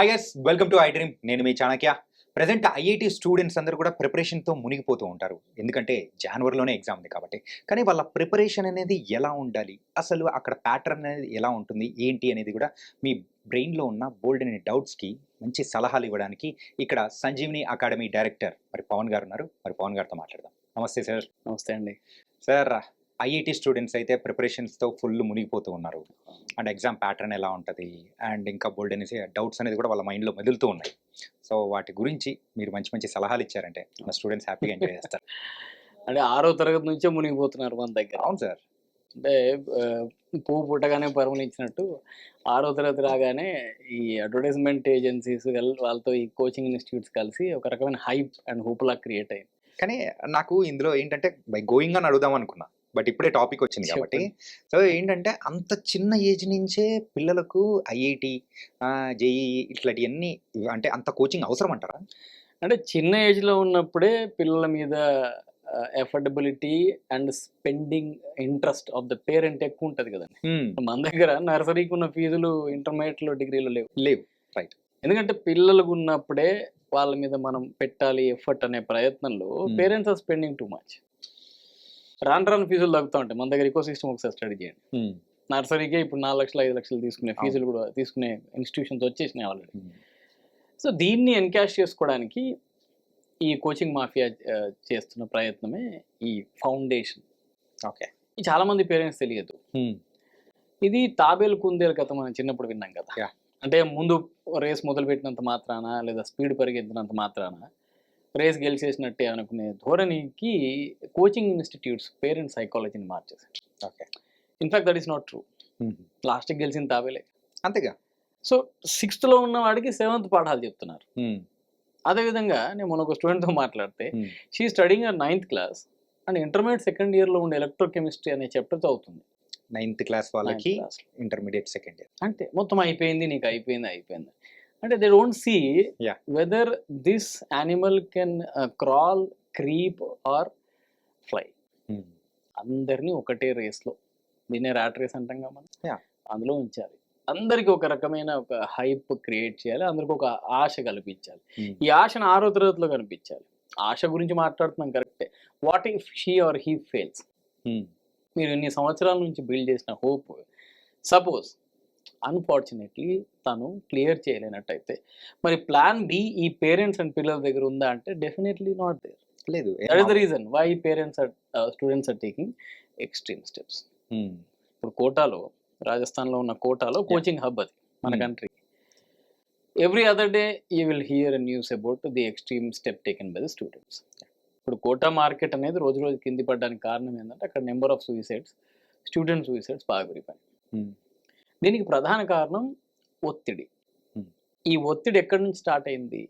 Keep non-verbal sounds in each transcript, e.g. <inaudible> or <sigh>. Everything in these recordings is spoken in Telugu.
ఐ ఎస్ వెల్కమ్ టు ఐ డ్రీమ్ నేను మీ చాణక్య. ప్రజెంట్ ఐఐటి స్టూడెంట్స్ అందరూ కూడా ప్రిపరేషన్తో మునిగిపోతూ ఉంటారు. ఎందుకంటే జనవరిలోనే ఎగ్జామ్ ఉంది కాబట్టి. కానీ వాళ్ళ ప్రిపరేషన్ అనేది ఎలా ఉండాలి? అసలు అక్కడ ప్యాటర్న్ అనేది ఎలా ఉంటుంది? ఏంటి అనేది కూడా మీ బ్రెయిన్లో ఉన్న బోల్డ్ అనే డౌట్స్కి మంచి సలహాలు ఇవ్వడానికి ఇక్కడ సంజీవిని అకాడమీ డైరెక్టర్ మరి పవన్ గారు ఉన్నారు. మరి పవన్ గారితో మాట్లాడదాం. నమస్తే సార్. నమస్తే అండి. సార్ ఐఐటి స్టూడెంట్స్ అయితే ప్రిపరేషన్స్తో ఫుల్ మునిగిపోతూ ఉన్నారు. అండ్ ఎగ్జామ్ ప్యాటర్న్ ఎలా ఉంటుంది? అండ్ ఇంకా బోల్డ్ అనేసి డౌట్స్ అనేది కూడా వాళ్ళ మైండ్లో మెదులుతూ ఉన్నాయి. సో వాటి గురించి మీరు మంచి మంచి సలహాలు ఇచ్చారంటే మన స్టూడెంట్స్ హ్యాపీగా ఎంజాయ్ చేస్తారు. <laughs> అంటే ఆరో తరగతి నుంచే మునిగిపోతున్నారు మన దగ్గర. అవును సార్. అంటే పువ్వు పుట్టగానే పరిమళించినట్టు ఆరో తరగతి రాగానే ఈ అడ్వర్టైజ్మెంట్ ఏజెన్సీస్ వాళ్ళతో ఈ కోచింగ్ ఇన్స్టిట్యూట్స్ కలిసి ఒక రకమైన హైప్ అండ్ హూప్లా క్రియేట్ అయింది కానీ నాకు ఇందులో ఏంటంటే బై గోయింగ్ అని అడుగుదాం అనుకున్నా. బట్ ఇప్పుడే టాపిక్ వచ్చింది కాబట్టి. సో ఏంటంటే అంత చిన్న ఏజ్ నుంచే పిల్లలకు ఐఐటి జేఈ ఇట్లాంటివన్నీ అంటే అంత కోచింగ్ అవసరం అంటారా అంటే చిన్న ఏజ్లో ఉన్నప్పుడే పిల్లల మీద affordability and spending interest of the parent ఎక్కువ ఉంటుంది కదండి. మన దగ్గర నర్సరీకి ఉన్న ఫీజులు ఇంటర్మీడియట్లో డిగ్రీలో లేవు. లేవు. ఎందుకంటే పిల్లలు ఉన్నప్పుడే వాళ్ళ మీద మనం పెట్టాలి ఎఫర్ట్ అనే ప్రయత్నంలో. Parents are spending too much. రాను రాను ఫీజులు తగ్గుతూ ఉంటాయి. మన దగ్గర ఇకో సిస్టమ్ ఒకసారి స్టడీ చేయండి. నర్సరీకే ఇప్పుడు నాలుగు లక్షలు ఐదు లక్షలు తీసుకునే ఫీజులు కూడా తీసుకునే ఇన్స్టిట్యూషన్స్ వచ్చేసినాయి ఆల్రెడీ సో దీన్ని ఎన్కాష్ చేసుకోవడానికి ఈ కోచింగ్ మాఫియా చేస్తున్న ప్రయత్నమే ఈ ఫౌండేషన్ ఓకే. చాలా మంది పేరెంట్స్ తెలియదు. ఇది తాబేలు కుందేలు కథ మనం చిన్నప్పుడు విన్నాం కదా. అంటే ముందు రేస్ మొదలు పెట్టినంత మాత్రాన లేదా స్పీడ్ పరిగెత్తినంత మాత్రాన? రేస్ గెలిచేసినట్టే అనుకునే ధోరణికి కోచింగ్ ఇన్స్టిట్యూట్స్ పేరెంట్ సైకాలజీని మార్చేసారు okay. In fact that is not true లాస్ట్కి గెలిచిన తాబేలే. అంతేగా? సో సిక్స్త్లో ఉన్న వాడికి సెవెంత్ పాఠాలు చెప్తున్నారు. అదేవిధంగా నేను మొన్న ఒక స్టూడెంట్తో మాట్లాడితే she studying are ninth class and intermediate second ఇయర్లో ఉండే ఎలక్ట్రోకెమిస్ట్రీ అనే చాప్టర్ చదువుతుంది. నైన్త్ క్లాస్ వాళ్ళకి. ఇంటర్మీడియట్ సెకండ్ ఇయర్ అంతే. మొత్తం అయిపోయింది నీకు అయిపోయింది అయిపోయింది. అంటే they don't see. Whether this animal can crawl creep or fly అందరినీ ఒకటే రేస్లో దీన్నే ర్యాట్ రేస్ అంటాం కదా మనం. అందులో ఉంచాలి. అందరికి ఒక రకమైన ఒక హైప్ క్రియేట్ చేయాలి అందరికి ఒక ఆశ కల్పించాలి. ఈ ఆశను ఆరో తరగతిలో కనిపించాలి. ఆశ గురించి మాట్లాడుతున్నాం కరెక్టే. What if she or he fails మీరు ఇన్ని సంవత్సరాల నుంచి బిల్డ్ చేసిన హోప్ సపోజ్ అన్ఫార్చునేట్లీ తను క్లియర్ చేయలేనట్టయితే. మరి ప్లాన్ బి ఈ పేరెంట్స్ అండ్ పిల్లల దగ్గర ఉందా అంటే డెఫినెట్లీ నాట్ దేర్. లేదు that is the reason why parents or students are taking extreme steps. ఇప్పుడు కోటాలో రాజస్థాన్లో ఉన్న కోటాలో కోచింగ్ హబ్ అది మన Hmm. Country. Every other day you will hear news about the extreme step taken by the students ఇప్పుడు కోటా మార్కెట్ అనేది రోజు రోజు కింది పడడానికి కారణం ఏంటంటే అక్కడ number of suicides student suicides బాగా పెరిగిపోయాయి Hmm. దీనికి ప్రధాన కారణం ఒత్తిడి. ఈ ఒత్తిడి ఎక్కడి నుంచి స్టార్ట్ అయింది?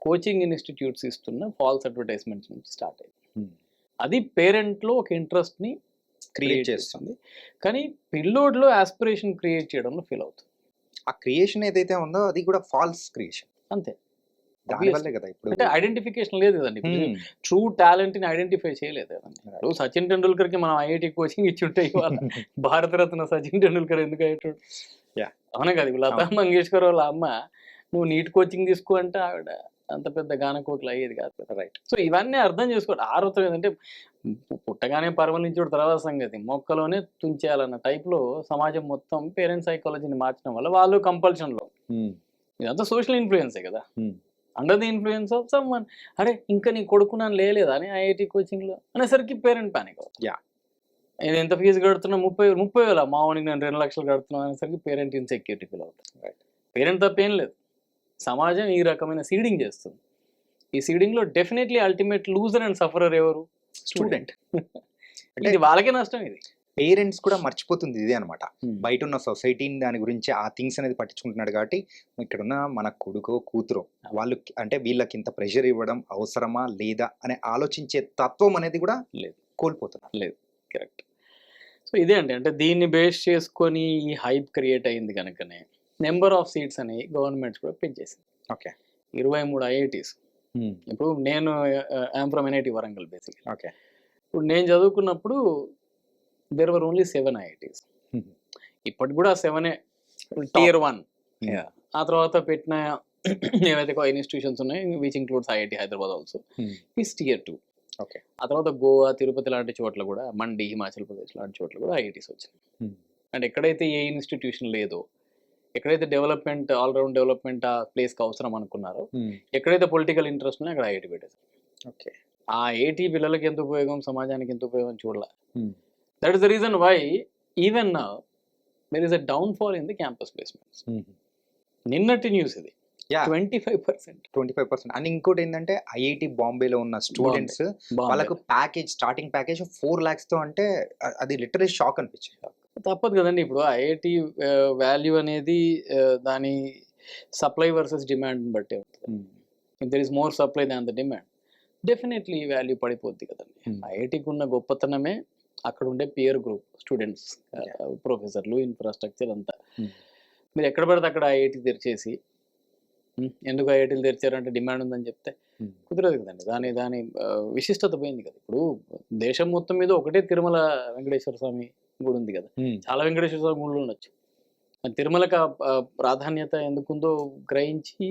కోచింగ్ ఇన్స్టిట్యూట్స్ ఇస్తున్న ఫాల్స్ అడ్వర్టైజ్మెంట్స్ నుంచి స్టార్ట్ అయింది. అది పేరెంట్లో ఒక ఇంట్రెస్ట్ని క్రియేట్ చేస్తుంది. కానీ పిల్లోడ్లో ఆస్పిరేషన్ క్రియేట్ చేయడంలో ఫీల్ అవుతుంది. ఆ క్రియేషన్ ఏదైతే ఉందో అది కూడా ఫాల్స్ క్రియేషన్. అంతే. కదా ఇప్పుడు అంటే ఐడెంటిఫికేషన్ లేదు కదండి. Hmm. ట్రూ టాలెంట్ని ఐడెంటిఫై చేయలేదు కదండి. ఇప్పుడు సచిన్ టెండూల్కర్కి మనం ఐఐటి కోచింగ్ ఇచ్చి ఉంటే ఇవాళ <laughs> భారతరత్న సచిన్ టెండూల్కర్ ఎందుకు అయ్యేటోడు. అవునా కదా ఇప్పుడు లతా. మంగేష్కర్ వాళ్ళ అమ్మ నువ్వు నీట్ కోచింగ్ తీసుకో అంటే ఆవిడ. అంత పెద్ద గానకోకలు అయ్యేది కాదు కదా. రైట్ సో ఇవన్నీ అర్థం చేసుకోండి ఆరో తరగతి అంటే పు- పుట్టగానే పరమలించుడు తర్వాత సంగతి. మొక్కలోనే తుంచేయాలన్న టైప్లో సమాజం మొత్తం పేరెంట్స్ సైకాలజీని మార్చడం వల్ల వాళ్ళు కంపల్షన్లో ఇదంతా సోషల్ ఇన్ఫ్లుయెన్సే కదా. Hmm. Under the influence of someone అరే ఇంకా నీ కొడుకు నన్ను లేలేదా? అని ఐఐటి కోచింగ్లో అనేసరికి పేరెంట్ అవుతుంది. Yeah. ఇది ఎంత ఫీజు కడుతున్నా? ముప్పై ముప్పై వేల? మా వానికి నేను రెండు లక్షలు కడుతున్నా అనేసరికి పేరెంట్ ఇన్సెక్యూరిటీ ఫీల్ అవుతుంది. పేరెంట్ తప్పేం లేదు. సమాజం ఈ రకమైన సీడింగ్ చేస్తుంది. ఈ సీడింగ్లో definitely ultimate loser and sufferer ఎవరు? స్టూడెంట్ <laughs> ఇది వాళ్ళకే నష్టం ఇది. పేరెంట్స్ కూడా మర్చిపోతుంది ఇదే అనమాట బయట ఉన్న సొసైటీని దాని గురించి ఆ థింగ్స్ అనేది పట్టించుకుంటున్నాడు కాబట్టి ఇక్కడున్న మన కొడుకో కూతురో వాళ్ళు అంటే వీళ్ళకి ఇంత ప్రెషర్ ఇవ్వడం అవసరమా లేదా అని ఆలోచించే తత్వం అనేది కూడా లేదు. కోల్పోతున్నారు కరెక్ట్. సో ఇదే అండి. అంటే దీన్ని బేస్ చేసుకొని ఈ హైప్ క్రియేట్ అయింది కనుకనే నెంబర్ ఆఫ్ సీట్స్ అని గవర్నమెంట్స్ కూడా పెంచేసింది. ఓకే. ఇరవై మూడు ఐఐటీస్. ఇప్పుడు నేను I'm from NIT Warangal basic okay. ఇప్పుడు నేను చదువుకున్నప్పుడు there were only seven IITs Hmm. ఇప్పటికి కూడా సెవెనే టియర్ వన్ ఆ తర్వాత పెట్టిన <clears throat> ఏవైతే ఇన్స్టిట్యూషన్స్ ఉన్నాయి which includes IIT Hyderabad also Hmm. Is tier two okay ఆ తర్వాత గోవా తిరుపతి లాంటి చోట్ల కూడా మండి హిమాచల్ ప్రదేశ్ లాంటి చోట్ల కూడా ఐఐటీస్ వచ్చినాయి. Hmm. అండ్ ఎక్కడైతే ఏ ఇన్స్టిట్యూషన్ లేదో ఎక్కడైతే డెవలప్మెంట్ ఆల్రౌండ్ డెవలప్మెంట్ ఆ ప్లేస్కి అవసరం అనుకున్నారో ఎక్కడైతే పొలిటికల్ ఇంట్రెస్ట్ ఉన్నాయో అక్కడ ఐఐటి పెట్టేది ఓకే ఆ ఐఐటి పిల్లలకి ఎంత ఉపయోగం సమాజానికి ఎంత ఉపయోగం చూడాల. Hmm. That is the reason why even there is a downfall in the campus placements నిన్నటి న్యూస్ ఇది. Twenty five percent twenty five percent and ఇంకోటి ఏంటంటే ఐఐటి బాంబేలో ఉన్న స్టూడెంట్స్ వాళ్ళకు ప్యాకేజ్ స్టార్టింగ్ ప్యాకేజ్ ఫోర్ లాక్స్తో అంటే అది లిటరలీ షాక్ అనిపించింది. తప్పదు కదండి ఇప్పుడు ఐఐటి వాల్యూ అనేది ఆ, దాని సప్లై వర్సెస్ డిమాండ్ బట్టే if there is more supply than the demand definitely value పడిపోద్ది కదండి. Hmm. ఐఐటికి ఉన్న గొప్పతనమే అక్కడ ఉండే పియర్ గ్రూప్ స్టూడెంట్స్ ప్రొఫెసర్లు ఇన్ఫ్రాస్ట్రక్చర్ అంతా. Hmm. మీరు ఎక్కడ పడితే అక్కడ ఐఐటి తెరిచేసి "Hmm, ఎందుకు ఐఐటీలు తెరిచారంటే డిమాండ్ ఉందని చెప్తే Hmm. కుదరదు కదండి. దాని దాని విశిష్టత పోయింది కదా. ఇప్పుడు దేశం మొత్తం మీద ఒకటే తిరుమల వెంకటేశ్వర స్వామి గుడి ఉంది కదా. చాలా వెంకటేశ్వర స్వామి గుళ్ళు ఉండొచ్చు. తిరుమలకు ప్రాధాన్యత ఎందుకుందో గ్రహించి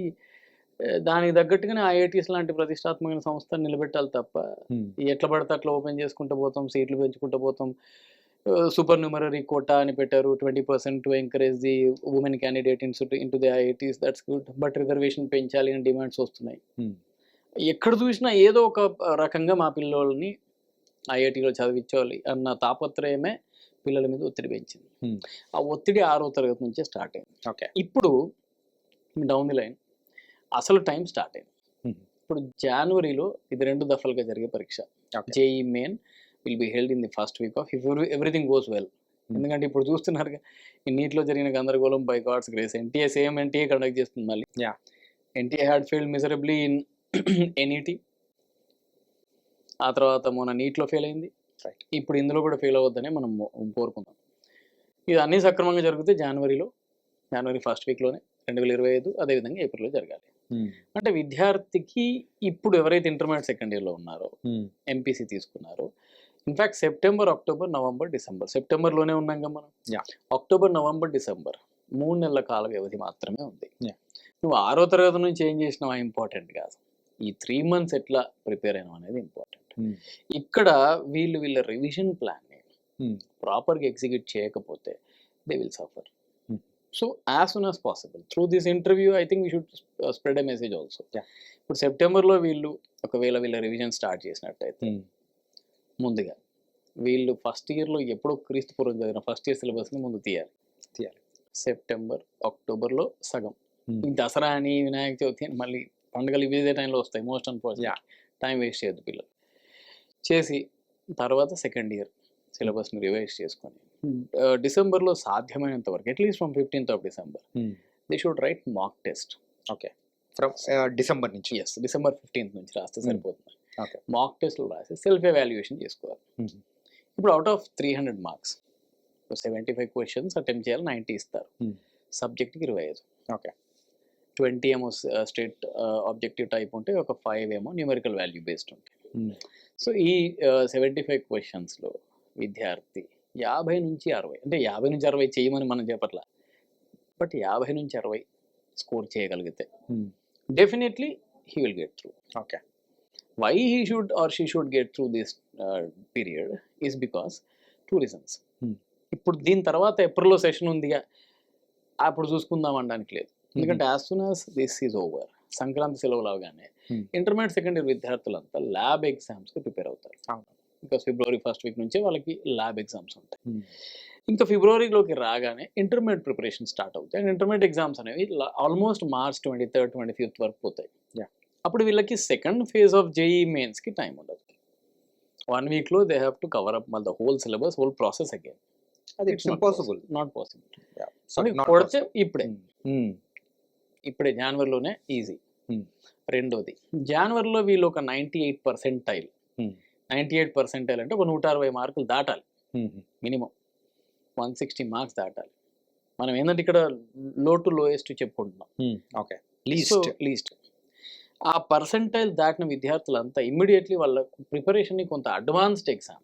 దానికి తగ్గట్టుగానే ఐఐటీస్ లాంటి ప్రతిష్టాత్మకమైన సంస్థ నిలబెట్టాలి తప్ప ఎట్లా పడితే అట్లా ఓపెన్ చేసుకుంటూ పోతాం సీట్లు పెంచుకుంటూ పోతాం. సూపర్ న్యూమరరీ కోటా అని పెట్టారు twenty percent to encourage the women candidate in into the IITs that's good. But reservation పెంచాలి అని డిమాండ్స్ వస్తున్నాయి. ఎక్కడ చూసినా ఏదో ఒక రకంగా మా పిల్లోళ్ళని ఐఐటీలో చదివించాలి అన్న తాపత్రయమే పిల్లల మీద ఒత్తిడి పెంచింది. ఆ ఒత్తిడి ఆరో తరగతి నుంచే స్టార్ట్ అయింది. ఓకే. ఇప్పుడు డౌన్ ది లైన్. అసలు టైం స్టార్ట్ అయింది. ఇప్పుడు జనవరిలో ఇది రెండు దఫలుగా జరిగే పరీక్ష. JEE main will be held in the first week of if everything goes well. ఎందుకంటే ఇప్పుడు చూస్తున్నారు ఈ నీటిలో జరిగిన గందరగోళం by God's grace. NTA same NTA conduct చేస్తుంది మళ్ళీ. NTA had failed miserably in <clears throat> NEET. ఆ తర్వాత మొన్న నీటిలో ఫెయిల్ అయింది. ఇప్పుడు ఇందులో కూడా ఫెయిల్ అవ్వద్దనే మనం కోరుకుందాం. ఇది అన్ని సక్రమంగా జరిగితే జనవరిలో జనవరి ఫస్ట్ వీక్లోనే రెండు వేల ఇరవై ఐదు అదేవిధంగా ఏప్రిల్లో జరగాలి. అంటే విద్యార్థికి ఇప్పుడు ఎవరైతే ఇంటర్మీడియట్ సెకండ్ ఇయర్లో ఉన్నారో ఎంపీసీ తీసుకున్నారో in fact September October November December సెప్టెంబర్లోనే ఉన్నాం కదా మనం. అక్టోబర్ నవంబర్ డిసెంబర్ మూడు నెలల కాల వ్యవధి మాత్రమే ఉంది. నువ్వు ఆరో తరగతి నుంచి ఏం చేసినావా ఇంపార్టెంట్ కాదు. ఈ త్రీ మంత్స్ ఎట్లా ప్రిపేర్ అయినావు అనేది ఇంపార్టెంట్. ఇక్కడ వీళ్ళు వీళ్ళ రివిజన్ ప్లాన్. ప్రాపర్గా ఎగ్జిక్యూట్ చేయకపోతే they will suffer. Hmm. So as soon as possible through this interview I think we should spread a message also Yeah. ఇప్పుడు సెప్టెంబర్లో వీళ్ళు ఒకవేళ వీళ్ళ రివిజన్ స్టార్ట్ చేసినట్టయితే ముందుగా వీళ్ళు ఫస్ట్ ఇయర్లో ఎప్పుడో క్రీస్తు పూర్వం చదివిన ఫస్ట్ ఇయర్ సిలబస్ని ముందు తీయాలి తీయాలి. సెప్టెంబర్ అక్టోబర్లో సగం Hmm. దసరా అని వినాయక చవితి అని మళ్ళీ పండుగలు ఇదే టైంలో వస్తాయి most Yeah. Unfortunate time waste చేయొద్దు పిల్లలు చేసి తర్వాత సెకండ్ ఇయర్ సిలబస్ని రివైజ్ చేసుకొని. డిసెంబర్లో సాధ్యమైనంత వరకు at least from fifteenth of December they should write mock test okay. From December నుంచి. ఎస్ డిసెంబర్ ఫిఫ్టీన్త్ నుంచి రాస్తే. సరిపోతుంది. మాక్ టెస్ట్లు రాసి సెల్ఫ్ ఎవాల్యుయేషన్ చేసుకోవాలి. ఇప్పుడు out of three hundred marks seventy five questions attempt చేయాలి నైంటీ ఇస్తారు. సబ్జెక్ట్కి ఇరవై ఐదు. ఓకే. ట్వంటీ ఏమో స్టేట్ ఆబ్జెక్టివ్ టైప్ ఉంటే ఒక ఫైవ్ ఏమో న్యూమరికల్ వాల్యూ బేస్డ్ ఉంటాయి సో ఈ సెవెంటీ ఫైవ్ క్వశ్చన్స్లో విద్యార్థి. యాభై నుంచి అరవై. అంటే యాభై నుంచి అరవై చేయమని మనం చెప్పట్లా. బట్ యాభై నుంచి అరవై స్కోర్ చేయగలిగితే. Definitely he will get through okay. Why he should or she should get through this period is because two reasons. ఇప్పుడు దీని తర్వాత ఏప్రిల్లో సెషన్ ఉందిగా అప్పుడు చూసుకుందాం అనడానికి లేదు. ఎందుకంటే as soon as this is over Sankranti సెలవులు అవగానే. ఇంటర్మీడియట్ సెకండ్ ఇయర్ విద్యార్థులంతా ల్యాబ్ ఎగ్జామ్స్కి ప్రిపేర్ అవుతారు. బికాస్ ఫిబ్రవరి ఫస్ట్ వీక్ నుంచే వాళ్ళకి ల్యాబ్ ఎగ్జామ్స్ ఉంటాయి. ఇంకా ఫిబ్రవరిలోకి రాగానే ఇంటర్మీడియట్ ప్రిపరేషన్ స్టార్ట్ అవుతాయి. అండ్ ఇంటర్మీడియట్ ఎగ్జామ్స్ అనేవి almost March twenty third twenty fifth వరకు పోతాయి. అప్పుడు వీళ్ళకి సెకండ్ ఫేజ్ ఆఫ్ జేఈ మెయిన్స్కి టైం ఉండదు. వన్ వీక్లో they have to cover up మళ్ళీ the whole syllabus whole process again అది ఇట్స్ ఇంపాసిబుల్ నాట్ పాసిబుల్ కొడితే ఇప్పుడే. ఇప్పుడే జనవరిలోనే ఈజీ Hmm. రెండోది జనవరిలో వీళ్ళు ఒక ninety eight percentile Hmm. Ninety eight percentile అంటే ఒక నూట అరవై మార్కులు దాటాలి. మినిమం. వన్ సిక్స్టీ మార్క్స్ దాటాలి. మనం ఏంటంటే ఇక్కడ లో టు లోయెస్ట్ చెప్పుకుంటున్నాం. ఓకే. లీస్ట్ లీస్ట్ ఆ పర్సెంటైల్ దాటిన విద్యార్థులంతా ఇమ్మీడియట్లీ వాళ్ళ ప్రిపరేషన్ని కొంత advanced exam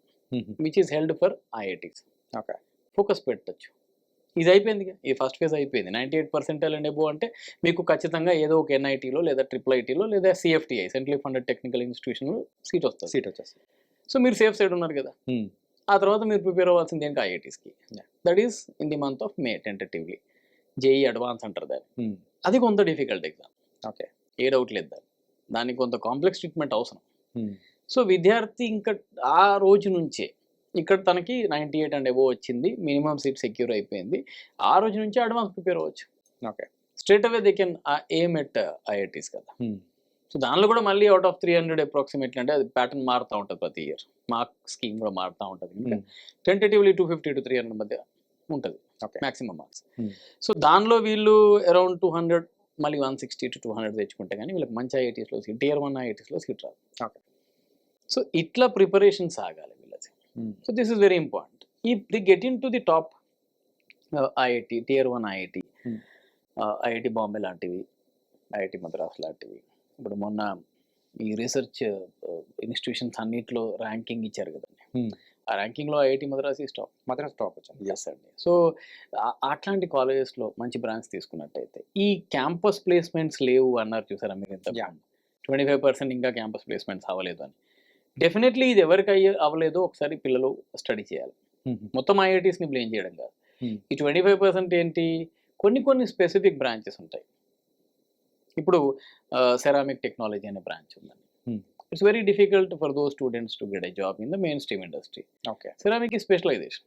which is held for IITs. Okay. Focus పెట్టచ్చు. ఇది అయిపోయింది. ఈ ఫస్ట్ ఫేజ్ అయిపోయింది. Ninety eight percentile and above అంటే మీకు ఖచ్చితంగా ఏదో ఒక ఎన్ఐటీలో లేదా ట్రిపుల్ ఐటీలో లేదా సిఎఫ్టీఐ సెంట్రల్ ఫండెడ్ టెక్నికల్ ఇన్స్టిట్యూషన్లో సీట్ వస్తుంది. సీట్ వచ్చేస్తుంది. సో మీరు సేఫ్ సైడ్ ఉన్నారు కదా. ఆ తర్వాత మీరు ప్రిపేర్ అవ్వాల్సింది ఏంటి? ఐఐటీస్కి. That is in the month of May tentatively JEE advance అంటారు దాన్ని. అది కొంత డిఫికల్ట్ ఎగ్జామ్. ఓకే. ఏ డౌట్ లేదు దాన్ని దానికి కొంత కాంప్లెక్స్ ట్రీట్మెంట్ అవసరం. సో విద్యార్థి ఇంకా ఆ రోజు నుంచే ఇక్కడ తనకి నైంటీ ఎయిట్ అండ్ ఎబో వచ్చింది. మినిమం సీట్ సెక్యూర్ అయిపోయింది. ఆ రోజు నుంచే అడ్వాన్స్ ప్రిపేర్ అవ్వచ్చు. Okay straight away they can aim at IITs కదా. Hmm. సో దానిలో కూడా మళ్ళీ out of three hundred approximately అంటే అది ప్యాటర్న్ మారుతూ ఉంటుంది ప్రతి ఇయర్ మార్క్ స్కీమ్ కూడా మారుతూ ఉంటుంది. Hmm. Tentatively two fifty to three hundred మధ్య ఉంటుంది. Okay maximum marks Hmm. So దానిలో వీళ్ళు అరౌండ్ టూ హండ్రెడ్ మళ్ళీ one sixty to two hundred తెచ్చుకుంటే కానీ వీళ్ళకి మంచి ఐఐటీస్లో సీట్ టియర్ వన్ ఐఐటీస్లో సీట్ రాదు. సో ఇట్లా ప్రిపరేషన్ సాగాలి. Hmm. So this is very important ఈ the get in to the top IIT tier one IIT Hmm. IIT Bombay లాంటివి ఐఐటి మద్రాస్ లాంటివి. ఇప్పుడు మొన్న ఈ రీసెర్చ్ ఇన్స్టిట్యూషన్స్ అన్నిట్లో ర్యాంకింగ్ ఇచ్చారు కదండి. Hmm. ఆ ర్యాంకింగ్లో ఐఐటి మద్రాస్ ఈ టాప్ మాత్రం స్టాప్ వచ్చింది. ఎస్ అండి సో అట్లాంటి కాలేజెస్లో మంచి బ్రాంచ్ తీసుకున్నట్టయితే ఈ క్యాంపస్ ప్లేస్మెంట్స్ లేవు అన్నారు చూసారా మీరు ఇంత. ట్వంటీ ఫైవ్ పర్సెంట్ ఇంకా క్యాంపస్ ప్లేస్మెంట్స్ అవ్వలేదు అని. డెఫినెట్లీ ఇది ఎవరికి అయ్యే అవ్వలేదో ఒకసారి పిల్లలు స్టడీ చేయాలి. మొత్తం ఐఐటీస్ని బ్లేమ్ చేయడం కాదు. ఈ ట్వంటీ ఫైవ్ పర్సెంట్ ఏంటి? కొన్ని కొన్ని స్పెసిఫిక్ బ్రాంచెస్ ఉంటాయి. ఇప్పుడు సెరామిక్ టెక్నాలజీ అనే బ్రాంచ్ ఉందండి. It's very difficult for those students to get a job in the mainstream industry okay ceramic specialization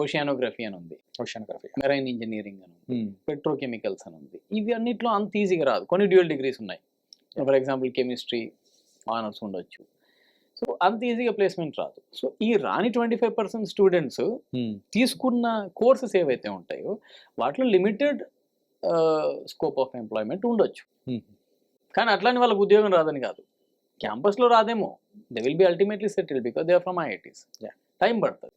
oceanography అని ఉంది. ఓషియానోగ్రఫీ మెరైన్ ఇంజనీరింగ్ అని ఉంది. పెట్రోకెమికల్స్ అని ఉంది. ఇవి అన్నిట్లో అంత ఈజీగా రాదు. కొన్ని డ్యూయల్ డిగ్రీస్ ఉన్నాయి. ఫర్ ఎగ్జాంపుల్ కెమిస్ట్రీ ఆనర్స్ ఉండొచ్చు. సో అంత ఈజీగా ప్లేస్మెంట్ రాదు. సో ఈ రాని ట్వంటీ ఫైవ్ పర్సెంట్ స్టూడెంట్స్ తీసుకున్న కోర్సెస్ ఏవైతే ఉంటాయో వాటిలో లిమిటెడ్ స్కోప్ ఆఫ్ ఎంప్లాయ్మెంట్ ఉండొచ్చు. కానీ అట్లానే వాళ్ళకి ఉద్యోగం రాదని కాదు. క్యాంపస్లో రాదేమో. They will be ultimately settle because they are from IITs. Time పడుతుంది.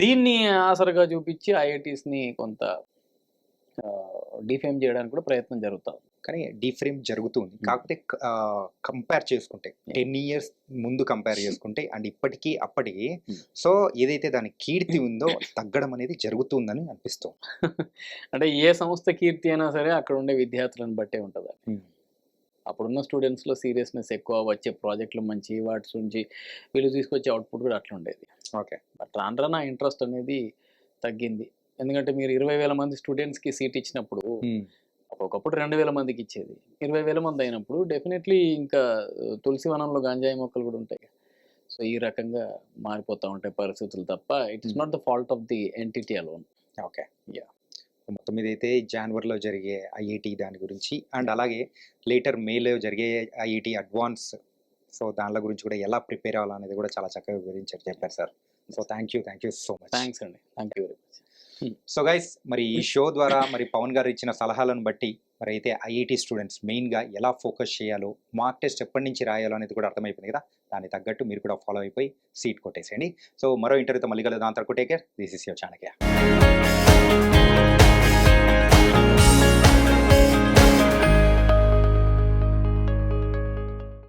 దీన్ని ఆసరగా చూపించి ఐఐటీస్ని కొంత డిఫేమ్ చేయడానికి కూడా ప్రయత్నం జరుగుతుంది కానీ డిఫ్రేమ్ జరుగుతుంది. కాకపోతే కంపేర్ చేసుకుంటే టెన్ ఇయర్స్ ముందు కంపేర్ చేసుకుంటే అండ్ ఇప్పటికీ అప్పటికి. సో ఏదైతే దాని కీర్తి ఉందో తగ్గడం అనేది జరుగుతుందని అనిపిస్తుంది. <laughs> అంటే ఏ సంస్థ కీర్తి అయినా సరే అక్కడ ఉండే విద్యార్థులను బట్టే ఉంటుంది. అప్పుడున్న స్టూడెంట్స్లో సీరియస్నెస్ ఎక్కువ వచ్చే ప్రాజెక్టులు మంచి వాటి నుంచి వీళ్ళు తీసుకొచ్చే అవుట్పుట్ కూడా అట్లా ఉండేది. ఓకే. బట్ రాను రాను ఇంట్రెస్ట్ అనేది తగ్గింది. ఎందుకంటే మీరు ఇరవై వేల మంది స్టూడెంట్స్కి సీట్ ఇచ్చినప్పుడు ఒకప్పుడు రెండు వేల మందికి ఇచ్చేది. ఇరవై వేల మంది అయినప్పుడు డెఫినెట్లీ ఇంకా తులసి వనంలో గంజాయి మొక్కలు కూడా ఉంటాయి. సో ఈ రకంగా మారిపోతూ ఉంటాయి పరిస్థితులు తప్ప it is not the fault of the entity alone okay. Yeah మొత్తం మీద అయితే జనవరిలో జరిగే ఐఐటి దాని గురించి అండ్ అలాగే లేటర్ మేలో జరిగే ఐఐటి అడ్వాన్స్ సో దానిల గురించి కూడా ఎలా ప్రిపేర్ అవ్వాలనేది కూడా చాలా చక్కగా వివరించారు చెప్పారు sir. So thank you thank you so much thanks అండి. Thank you very much so guys మరి ఈ షో ద్వారా మరి పవన్ గారు ఇచ్చిన సలహాలను బట్టి మరి అయితే ఐఐటి స్టూడెంట్స్ మెయిన్గా ఎలా ఫోకస్ చేయాలో మార్క్ టెస్ట్ ఎప్పటి నుంచి రాయాలో అనేది కూడా అర్థమైపోయింది కదా? దానికి తగ్గట్టు మీరు కూడా ఫాలో అయిపోయి సీట్ కొట్టేసేయండి. సో మరో ఇంటర్వ్యూతో మళ్ళీ కలుద్దాం. అంతవరకు take care this is your Chanakya